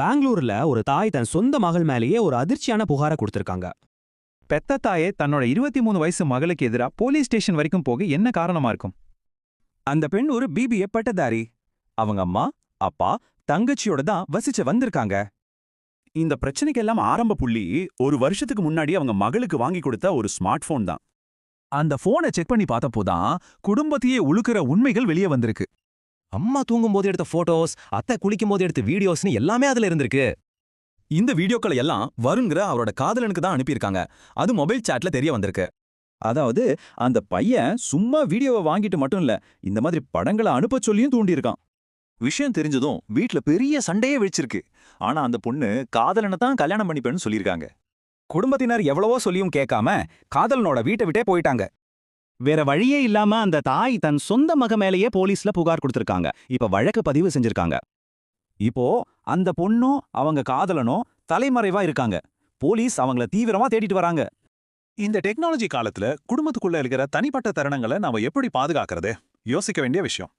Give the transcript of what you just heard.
பெங்களூர்ல ஒரு தாய் தன் சொந்த மகள் மேலேயே ஒரு அதிர்ச்சியான புகாரை கொடுத்திருக்காங்க. பெத்த தாயே தன்னோட இருபத்தி மூணு வயசு மகளுக்கு எதிரா போலீஸ் ஸ்டேஷன் வரைக்கும் போக என்ன காரணமா இருக்கும்? அந்த பெண் ஒரு பிபிஏ பட்டதாரி. அவங்க அம்மா அப்பா தங்கச்சியோட தான் வசிச்சு வந்திருக்காங்க. இந்த பிரச்சனைக்கெல்லாம் ஆரம்ப புள்ளி ஒரு வருஷத்துக்கு முன்னாடி அவங்க மகளுக்கு வாங்கி கொடுத்த ஒரு ஸ்மார்ட் போன் தான். அந்த போனை செக் பண்ணி பார்த்தப்போதான் குடும்பத்தையே உழுக்கிற உண்மைகள் வெளியே வந்திருக்கு. அம்மா தூங்கும் போது எடுத்த போட்டோஸ் அத்தை குளிக்கும்போது எடுத்த வீடியோஸ்னு எல்லாமே அதுல இருந்திருக்கு. இந்த வீடியோக்களை எல்லாம் வருங்கிற அவரோட காதலனுக்கு தான் அனுப்பியிருக்காங்க. அது மொபைல் சாட்ல தெரிய வந்திருக்கு. அதாவது அந்த பையன் சும்மா வீடியோவை வாங்கிட்டு மட்டும் இல்ல இந்த மாதிரி படங்களை அனுப்ப சொல்லியும் தூண்டியிருக்கான். விஷயம் தெரிஞ்சதும் வீட்ல பெரிய சண்டையே வெடிச்சிருக்கு ஆனா அந்த பொண்ணு காதலனை தான் கல்யாணம் பண்ணிப்பேன்னு சொல்லியிருக்காங்க. குடும்பத்தினர் எவ்வளவோ சொல்லியும் கேட்காம காதலனோட வீட்டை விட்டே போயிட்டாங்க. வேற வழியே இல்லாம அந்த தாய் தன் சொந்த மக மேலேயே போலீஸ்ல புகார் கொடுத்திருக்காங்க. இப்ப வழக்கு பதிவு செஞ்சிருக்காங்க. இப்போ அந்த பொண்ணும் அவங்க காதலனும் தலைமறைவா இருக்காங்க. போலீஸ் அவங்கள தீவிரமா தேடிட்டு வராங்க. இந்த டெக்னாலஜி காலத்துல குடும்பத்துக்குள்ள இருக்கிற தனிப்பட்ட தருணங்களை நாம எப்படி பாதுகாக்கிறது? யோசிக்க வேண்டிய விஷயம்.